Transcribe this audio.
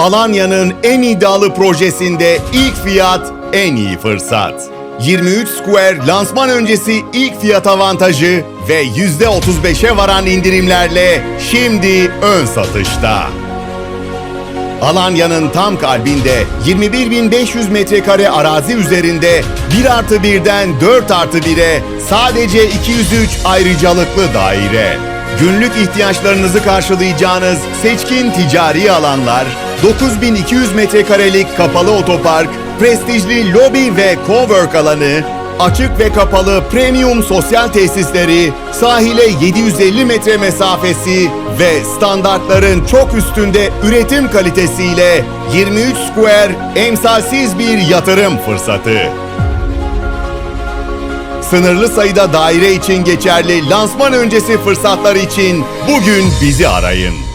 Alanya'nın en iddialı projesinde ilk fiyat, en iyi fırsat. 23 Square lansman öncesi ilk fiyat avantajı ve %35'e varan indirimlerle şimdi ön satışta. Alanya'nın tam kalbinde 21.500 metrekare arazi üzerinde 1 artı 1'den 4 artı 1'e sadece 203 ayrıcalıklı daire. Günlük ihtiyaçlarınızı karşılayacağınız seçkin ticari alanlar, 9200 metrekarelik kapalı otopark, prestijli lobi ve cowork alanı, açık ve kapalı premium sosyal tesisleri, sahile 750 metre mesafesi ve standartların çok üstünde üretim kalitesiyle 23 Square emsalsiz bir yatırım fırsatı. Sınırlı sayıda daire için geçerli lansman öncesi fırsatlar için bugün bizi arayın.